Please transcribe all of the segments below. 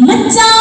மச்சாமி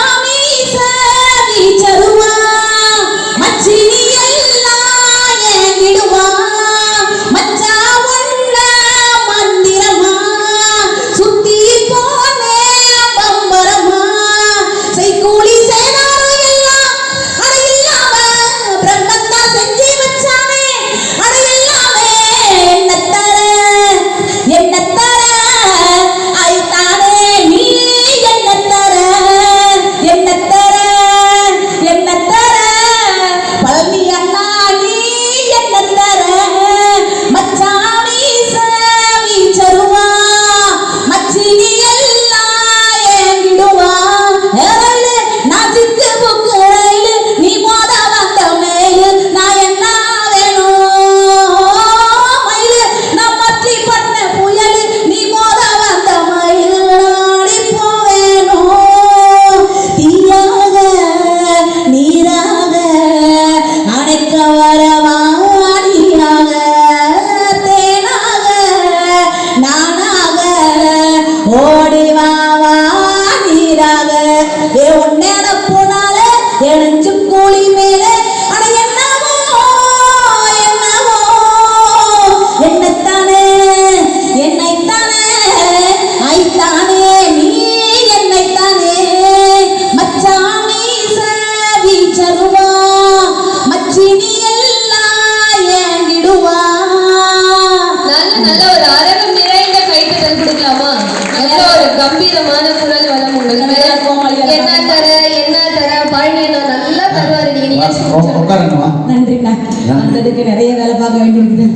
நிறைய வேலை பார்க்க வேண்டியிருக்குது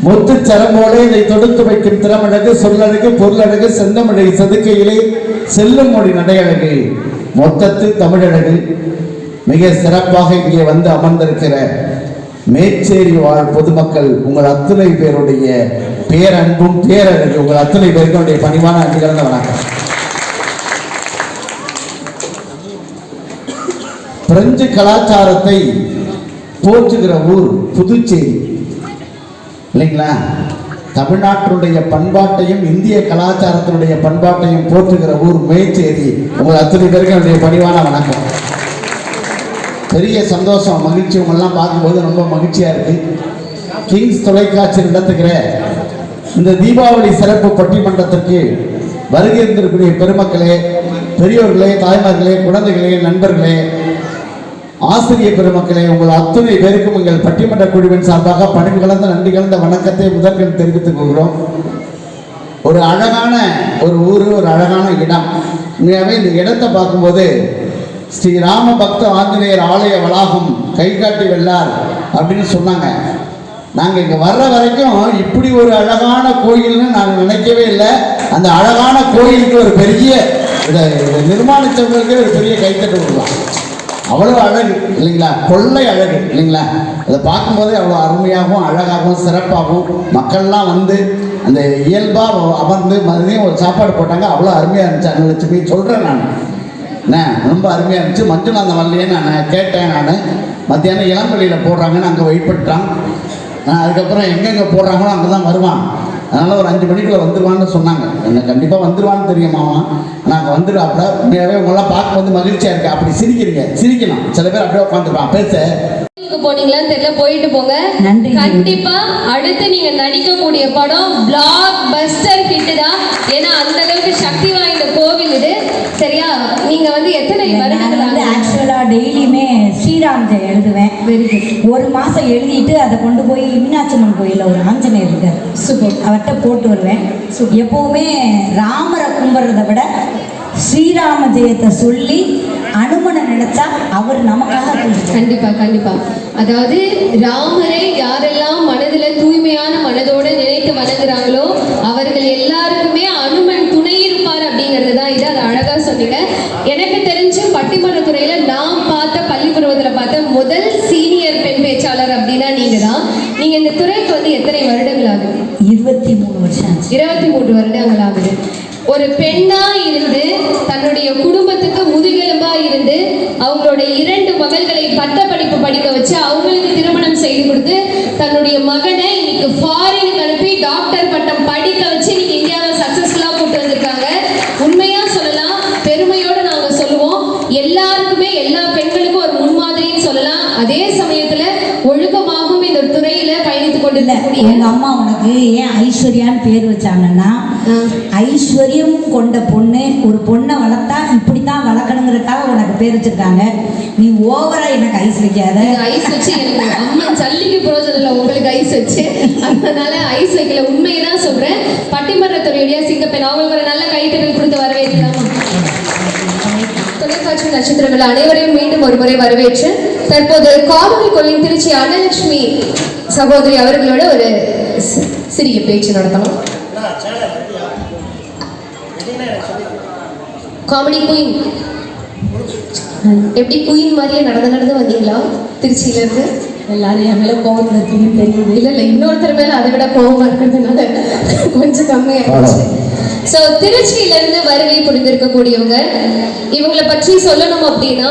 முத்து சரமோடு இதை தொடுத்து வைக்கும் திறமழகு சொல்லழகு பொருளழகு செந்தமிழை செதுக்கையிலே செல்லும் மொழி நடையழகு. மொத்தத்தில் தமிழழகு. மிக சிறப்பாக இங்கே வந்து அமர்ந்திருக்கிற மேச்சேரி வாழ் பொதுமக்கள் உங்கள் அத்தனை பேருடைய பேரன்பும் பேரழகு உங்கள் அத்தனை பேருக்கு பணிவான அன்பு கலந்த வணக்கம். பிரெஞ்சு கலாச்சாரத்தை போற்றுகிற ஊர் புதுச்சேரி. இல்லைங்களா? தமிழ்நாட்டினுடைய பண்பாட்டையும் இந்திய கலாச்சாரத்தினுடைய பண்பாட்டையும் போற்றுகிற ஊர் மேச்சேரி. உங்கள் அத்தனை பேருக்கு என்னுடைய பணிவான வணக்கம். பெரிய சந்தோஷம் மகிழ்ச்சி. உங்களெல்லாம் பார்க்கும்போது ரொம்ப மகிழ்ச்சியாக இருக்குது கிங்ஸ் தொலைக்காட்சி நடத்துகிற இந்த தீபாவளி சிறப்பு பட்டிமன்றத்திற்கு வருகை இருந்திருக்கக்கூடிய பெருமக்களே பெரியோர்களே தாய்மார்களே குழந்தைகளே நண்பர்களே ஆசிரியர் பெருமக்களே உங்கள் அத்துணை பேருக்கும் எங்கள் பட்டிமன்ற குழுவின் சார்பாக பணிவு கலந்த நன்றி கலந்த வணக்கத்தை முதற்கண் தெரிவித்துக் கொள்கிறோம். ஒரு அழகான ஒரு ஊர் ஒரு அழகான இடம். உண்மையாகவே இந்த இடத்தை பார்க்கும்போது ஸ்ரீராம பக்த ஆஞ்சநேயர் ஆலய வளாகம் கை காட்டி வெள்ளார் அப்படின்னு சொன்னாங்க. நாங்கள் இங்கே வர்ற வரைக்கும் இப்படி ஒரு அழகான கோயில்னு நாங்கள் நினைக்கவே இல்லை. அந்த அழகான கோயிலுக்கு ஒரு பெரிய இதை நிர்மாணித்தவங்களுக்கு ஒரு பெரிய கைத்தட்டு விடலாம் அவ்வளோ அழகு இல்லைங்களா? கொள்ளை அழகு இல்லைங்களா? அதை பார்க்கும்போதே அவ்வளோ அருமையாகவும் அழகாகவும் சிறப்பாகவும் மக்கள்லாம் வந்து அந்த இயல்பாக அமர்ந்து மதியம் ஒரு சாப்பாடு போட்டாங்க. அவ்வளோ அருமையாக இருந்துச்சு அன்னலட்சுமி சொல்கிறேன் நான். என்ன? ரொம்ப அருமையாக இருந்துச்சு. மஞ்சள் அந்த வரலையே நான் கேட்டேன் நான். மத்தியானம் இளம்பள்ளியில் போடுறாங்கன்னு அங்கே வெயிட் பண்ணிட்டான். நான் அதுக்கப்புறம் எங்கெங்கே போடுறாங்களோ அங்கே தான் வருவான். அதனால் ஒரு அஞ்சு மணிக்குள்ள வந்துருவான்னு சொன்னாங்க. என்ன கண்டிப்பாக வந்துருவான்னு தெரியும் மாமா. ஆனால் அங்கே வந்துடுவாப்புல உண்மையாகவே உங்களெல்லாம் பார்க்க வந்து மகிழ்ச்சியாக இருக்கு. அப்படி சிரிக்கிறீங்க. சிரிக்கலாம். சில பேர் அப்படியே உட்காந்துருப்பான் பேச. போனீங்களான்னு தெரியல. போயிட்டு போங்க. நன்றி. கண்டிப்பா அடுத்து நீங்க நடிக்கக்கூடிய படம் பிளாக் பஸ்டர் ஹிட் தான். ஏன்னா அந்த அளவுக்கு சக்தி வாய்ந்த கோவில் இது. சரியா? நீங்க வந்து எத்தனை வருடங்கள் ஆக்சுவலாக டெய்லியுமே ஸ்ரீராம் ஜெயம் எழுதுவேன். வெரி குட் ஒரு மாதம் எழுதிட்டு அதை கொண்டு போய் மீனாட்சியம்மன் கோயிலில் ஒரு ஆஞ்சநேயர் இருக்கார் சூப்பர் அவர்கிட்ட போட்டு வருவேன். எப்போவுமே ராமரை கும்பிட்றத விட ஸ்ரீராம ஜெயத்தை சொல்லி அனுமனை நினைச்சா அவர் நமக்காக. கண்டிப்பா கண்டிப்பா. அதாவது ராமரை யாரெல்லாம் மனதுல தூய்மையான மனதோட நினைத்து வணங்குறாங்களோ அவர்கள் எல்லாருக்குமே அனுமன் துணை இருப்பார் அப்படிங்கிறது தான் இது அது அழகா சொன்னீங்க எனக்கு தெரிஞ்சு பட்டிமன்றத்துறையில நான் பார்த்த பள்ளி பருவத்துல பார்த்த முதல் சீனியர் பேச்சாளர் அப்படின்னா நீங்க தான் நீங்க இந்த துறைக்கு வந்து எத்தனை வருடங்கள் ஆகுது? இருபத்தி மூணு வருஷம் இருபத்தி மூன்று வருடங்கள் ஆகுது. ஒரு பெண்ணா இருந்து தன்னுடைய குடும்பத்துக்கு முதுகெலும்பா இருந்து அவங்களோட இரண்டு மகள்களை பட்ட படிப்பு படிக்க வச்சு அவங்களுக்கு திருமணம் செய்து கொடுத்து தன்னுடைய மகனை இன்னைக்கு ஃபாரினுக்கு அனுப்பி டாக்டர் பட்டம் படிக்க இல்ல எங்க அம்மா உனக்கு ஏன் ஐஸ்வர்யான்னு பேர் வச்சாங்கன்னா ஐஸ்வர்யம் கொண்ட பொண்ணு ஒரு பொண்ணை வளர்த்தா இப்படித்தான் வளர்க்கணுங்கிறதுக்காக உனக்கு பேர் வச்சிருக்காங்க. நீ ஓவரா எனக்கு ஐஸ் வைக்காத. ஐஸ் வச்சு எனக்கு அம்மா சல்லிக்கு பிரோஜனம் இல்லை உங்களுக்கு ஐஸ் வச்சு அதனால ஐஸ் வைக்கல. உண்மையை தான் சொல்றேன். பட்டிமன்றத்துறையுடைய சிங்கப்பெண் அவங்களுக்கு ஒரு நல்ல கைத்தட்டல் கொடுத்து வரவேற்கலாமா? தொலைக்காட்சி நட்சத்திரங்கள் அனைவரையும் மீண்டும் ஒரு முறை வரவேற்று தற்போது காவிரி கோவில் திருச்சி அன்னலட்சுமி சகோதரி அவர்களோட ஒரு சிறிய பேச்சு நடத்தலாம். Comedy queen. எப்படி குயின் மாதிரியே நடந்து நடந்து வந்தீங்களா? திருச்சியில இருந்து? எல்லாரும் என் மேல இருக்குன்னு தெரியுது. இல்ல இல்ல இன்னொருத்தர் மேல அதை விட கோபமா இருக்கிறதுனால கொஞ்சம் கம்மியாயிடுச்சு. ஸோ திருச்சியிலேருந்து வருகை புரிந்திருக்கக்கூடியவங்க இவங்களை பற்றி சொல்லணும் அப்படின்னா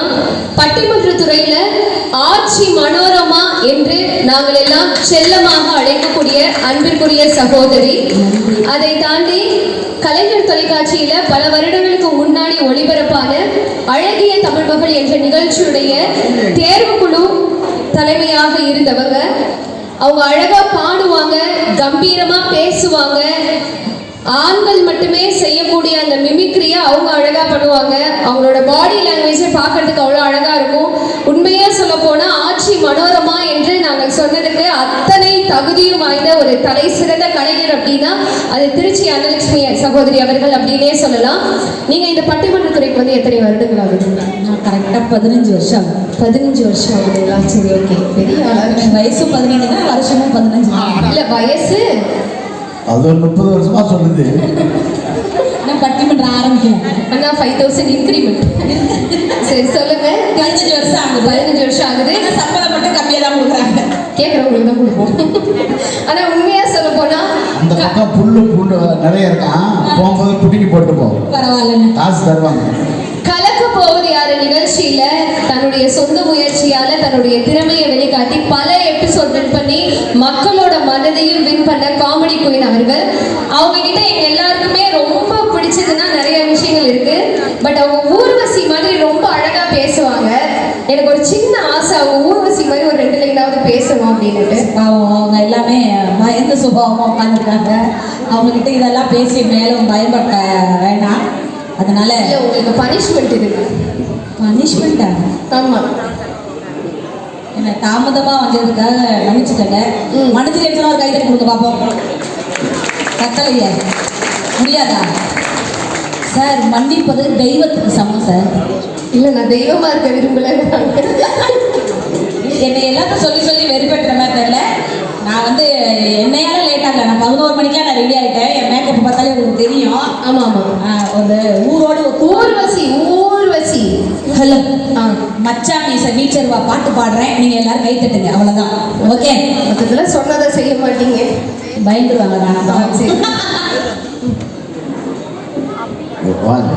பட்டிமன்றத்துறையில ஆட்சி மனோரமா என்று நாங்கள் எல்லாம் செல்லமாக அழைக்கக்கூடிய அன்பிற்குரிய சகோதரி. அதை தாண்டி கலைஞர் தொலைக்காட்சியில பல வருடங்களுக்கு முன்னாடி ஒளிபரப்பான அழகிய தமிழ் மகள் என்ற நிகழ்ச்சியுடைய தேர்வுக்குழு தலைமையாக இருந்தவங்க. அவங்க அழகா பாடுவாங்க கம்பீரமா பேசுவாங்க ஆண்கள் மட்டுமே செய்யக்கூடிய அந்த மிமிக்ரியை அவங்க அழகா பண்ணுவாங்க. அவங்களோட பாடி லாங்குவேஜை பார்க்கறதுக்கு அவ்வளோ அழகா இருக்கும். உண்மையா சொல்ல போனா ஆட்சி மனோரமா என்று நாங்கள் சொன்னதுக்கு அத்தனை தகுதியும் வாய்ந்த ஒரு தலை சிறந்த கலைஞர் அப்படின்னா அது திருச்சி அனலட்சுமி சகோதரி அவர்கள் அப்படின்னே சொல்லலாம். நீங்க இந்த பட்டிமன்றத்துறைக்கு வந்து எத்தனை வருடங்கள் ஆகுது? நான் கரெக்டா பதினஞ்சு வருஷம் பதினஞ்சு வருஷம் ஆகுதுங்களா சரி ஓகே பெரிய வயசும் பதினேழு தான் வருஷமும் பதினஞ்சு தான். இல்ல வயசு அது ஒரு முப்பது வருஷமா சொல்லுது. நான் பட்டிமன்றம் ஆரம்பிக்கிறேன். அண்ணா ஃபைவ் தௌசண்ட் இன்க்ரிமெண்ட் சரி சொல்லுங்க. பதினஞ்சு வருஷம் ஆகுது. பதினஞ்சு வருஷம் ஆகுது. சம்பளம் மட்டும் கம்மியா தான் கொடுக்குறாங்க. கேட்குறவங்களுக்கு தான் கொடுப்போம். ஆனா உண்மையா சொல்ல போனா அந்த பக்கம் புல்லு பூண்டு நிறைய இருக்கான் போகும்போது குட்டிக்கு போட்டு போ பரவாயில்லண்ணே. காசு தருவாங்க. கலக்க போவது யாரு? நிகழ்ச்சியில தன்னுடைய சொந்த முயற்சியால தன்னுடைய திறமையை வெளிக்காட்டி பல எபிசோட் வின் பண்ணி மக்களோட மனதையும் வின் பண்ண காமெடி குயின் அவர்கள். அவங்க கிட்ட எங்க எல்லாருக்குமே ரொம்ப பிடிச்சதுன்னா நிறைய விஷயங்கள் இருக்கு. பட் அவங்க ஊர்வசி மாதிரி ரொம்ப அழகா பேசுவாங்க. எனக்கு ஒரு சின்ன ஆசை அவங்க ஊர்வசி மாதிரி ஒரு ரெண்டு லைனாவது பேசணும் அப்படின்னுட்டு. பாவம் அவங்க எல்லாமே பயந்த சுபாவமா உட்காந்துருக்காங்க அவங்க கிட்ட இதெல்லாம் பேசி மேலும் பயப்பட வேண்டாம். அதனால இல்ல உங்களுக்கு பனிஷ்மெண்ட் இருக்கு பனிஷ்மெண்டா ஆமா. என்ன தாமதமா வந்ததுக்காக மன்னிச்சுக்கங்க. ம். மனதில் எத்தனை ஒரு கைதட்டி கொடுக்க பார்ப்போம் கட்டளையா. முடியாதா? சார் மன்னிப்பது தெய்வத்துக்கு சமம் சார். இல்ல நான் தெய்வமா இருக்க விரும்பல என்னை எல்லாத்தையும் சொல்லி சொல்லி வெறுப்பேற்றுற மாதிரி தெரியல. நான் வந்து என்னையால லேட் ஆகல. நான் பதினோரு மணிக்கெல்லாம் நான் ரெடி ஆகிட்டேன் என் மேக்கப் பார்த்தாலே உங்களுக்கு தெரியும். ஆமா ஆமா. ஆஹ் ஒரு ஊரோடு ஊர்வசி ஊர்வசி ஹலோ. ஆ. மச்சான் மீச நீச்சர்வா பாட்டு பாடுறேன். நீங்க எல்லாரும் கை தட்டுங்க அவ்வளவுதான். ஓகே? மொத்தத்துல சொன்னதை செய்ய மாட்டீங்க. பயந்துருவாங்க வேணாம் சரி. வாங்க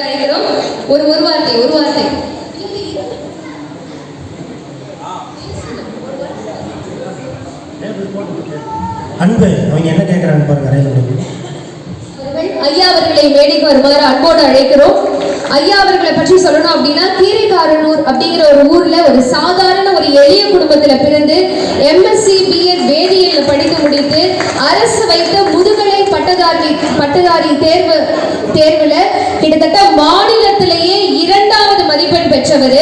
அழைக்கிறோம் ஒரு ஒரு வார்த்தை ஒரு வார்த்தை. அன்பு அவங்க என்ன கேட்குறாங்க பாருங்க ஐயா அவர்களை மேடைக்கு வருமாறு அன்போடு அழைக்கிறோம். ஐயா அவர்களை பற்றி சொல்லணும் அப்படின்னா கீரைக்காரனூர் அப்படிங்கிற ஒரு ஊர்ல ஒரு சாதாரண ஒரு எளிய குடும்பத்துல பிறந்து எம்எஸ்சி பிஎட் வேதியியல்ல படித்து முடித்து அரசு வைத்த முதுகலை பட்டதாரி பட்டதாரி தேர்வு தேர்வுல கிட்டத்தட்ட மாநிலத்திலேயே இரண்டாவது மதிப்பெண் பெற்றவர்.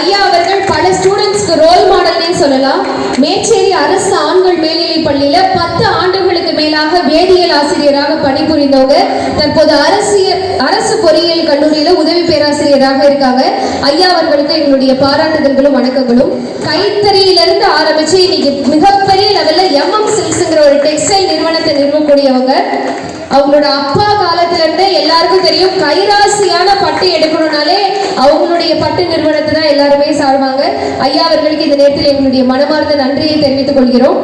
ஐயா அவர்கள் பல ஸ்டூடெண்ட்ஸ்க்கு ரோல் மாடல்னே சொல்லலாம். மேச்சேரி அரசு ஆண்கள் மேல்நிலை பள்ளியில பத்து ஆண்டுகளுக்கு மேலாக வேதியியல் ஆசிரியராக பணிபுரிந்தவங்க. தற்போது அரசியல் அரசு பொறியியல் கல்லூரியில உதவி பேராசிரியராக இருக்காங்க. ஐயா அவர்களுக்கு எங்களுடைய பாராட்டுதல்களும் வணக்கங்களும். கைத்தறியிலிருந்து ஆரம்பிச்சு இன்னைக்கு மிகப்பெரிய லெவல்ல எம்எம் ஒரு டெக்ஸ்டைல் நிறுவனத்தை நிறுவக்கூடியவங்க அவங்களோட அப்பா காலத்துல இருந்தே எல்லாருக்கும் தெரியும் கைராசியான பட்டு எடுக்கணும்னாலே அவங்களுடைய பட்டு நிறுவனத்தை தான் எல்லாருமே சாருவாங்க. ஐயா அவர்களுக்கு இந்த நேரத்தில் எங்களுடைய மனமார்ந்த நன்றியை தெரிவித்துக் கொள்கிறோம்.